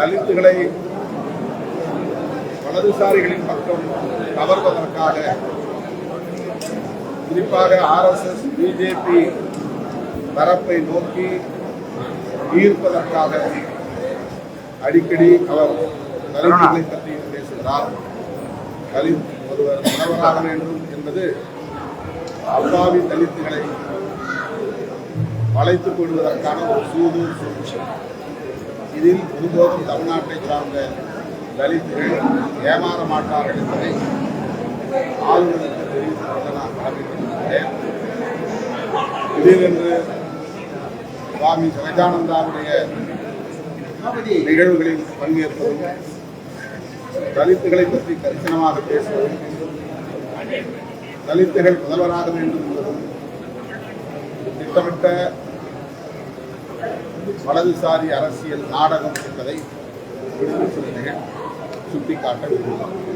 தலித்துகளை வலதுசாரிகளின் பக்கம் கவர்வதற்காக குறிப்பாக RSS BJP தரப்பை நோக்கி ஈர்ப்பதற்காக அடிக்கடி அவர் தலித்துகளை பற்றி பேசுகிறார். தலித் ஒருவர் முதல்வராக வேண்டும் என்பது அப்பாவி தலித்துகளை வளைத்துக் கொள்வதற்கான ஒரு சூது சூழ்ச்சி. இதில் ஒருபோதும் தமிழ்நாட்டை சார்ந்த தலித்துகள் ஏமாற மாட்டார்கள் என்பதை ஆளுநருக்கு தெரிவித்துக் நான் கடமைப்பட்டிருக்கிறேன் திடீரென்று சுவாமி சகஜானந்தாவுடைய நிகழ்வுகளில் பங்கேற்பதும் தலித்துகளை பற்றி கரிசனமாக பேசுவதும் தலித்துகள் முதல்வராக வேண்டும் என்பதும் திட்டமிட்ட வலதுசாரி அரசியல் நாடகம் என்பதை விடுதலை சிறுத்தைகள் சுட்டிக்காட்ட விரும்புகிறோம்